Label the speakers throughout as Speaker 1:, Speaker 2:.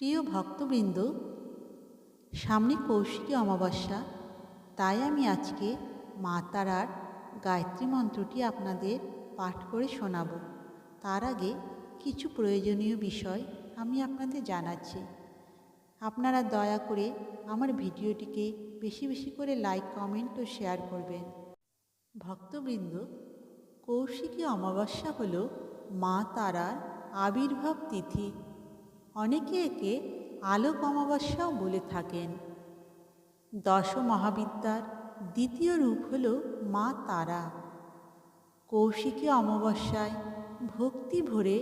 Speaker 1: প্রিয় ভক্তবৃন্দ, সামনে কৌশিকী অমাবস্যা, তাই আমি আজকে মা তারার গায়ত্রী মন্ত্রটি আপনাদের পাঠ করে শোনাব। তার আগে কিছু প্রয়োজনীয় বিষয় আমি আপনাদের জানাচ্ছি। আপনারা দয়া করে আমার ভিডিওটিকে বেশি বেশি করে লাইক, কমেন্ট ও শেয়ার করবেন। ভক্তবৃন্দ, কৌশিকী অমাবস্যা হল মা তারার আবির্ভাব তিথি। অনেকে একে আলোক অমাবস্যাও বলে থাকেন। দশ মহাবিদ্যার দ্বিতীয় রূপ হল মা তারা। কৌশিকী অমাবস্যায় ভক্তি ভরে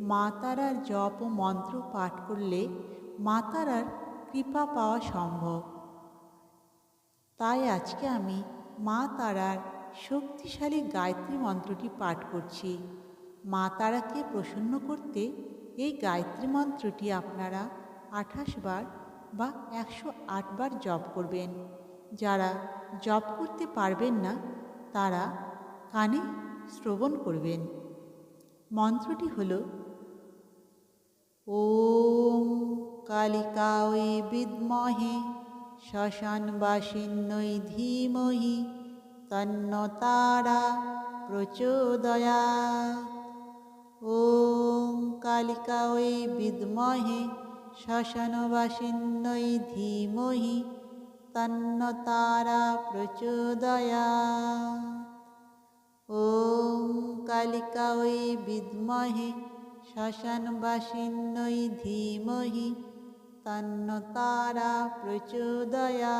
Speaker 1: মা তারার জপ ও মন্ত্র পাঠ করলে মা তারার কৃপা পাওয়া সম্ভব। তাই আজকে আমি মা তারার শক্তিশালী গায়ত্রী মন্ত্রটি পাঠ করছি। মা তারাকে প্রসন্ন করতে এই গায়ত্রী মন্ত্রটি আপনারা আঠাশ বার বা একশো আট বার জপ করবেন। যারা জপ করতে পারবেন না, তারা কানে শ্রবণ করবেন। মন্ত্রটি হল, ওম কালিকায় বিদ্মহে শ্মশানবাসিন্নৈ ধীমহি তন্ন তারা প্রচোদয়াৎ ওম কালিকায় বিদ্মহে শ্মশানবাসিন্নৈ ধীমহি তন্ন তারা প্রচোদয়াৎ ওম ওই বিদ্মহে শ্মশানবাসিন্নৈ ধীমহি তন্ন তারা প্রচোদয়া।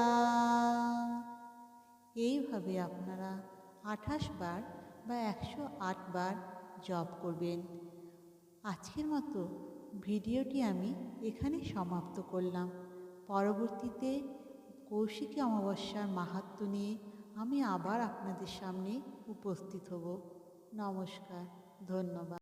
Speaker 1: এইভাবে আপনারা আঠাশ বার বা একশো আট বার জপ করবেন। আজকের মতো ভিডিওটি আমি এখানে সমাপ্ত করলাম। পরবর্তীতে কৌশিকী অমাবস্যার মাহাত্ম নিয়ে আমি আবার আপনাদের সামনে উপস্থিত হব। নমস্কার, ধন্যবাদ।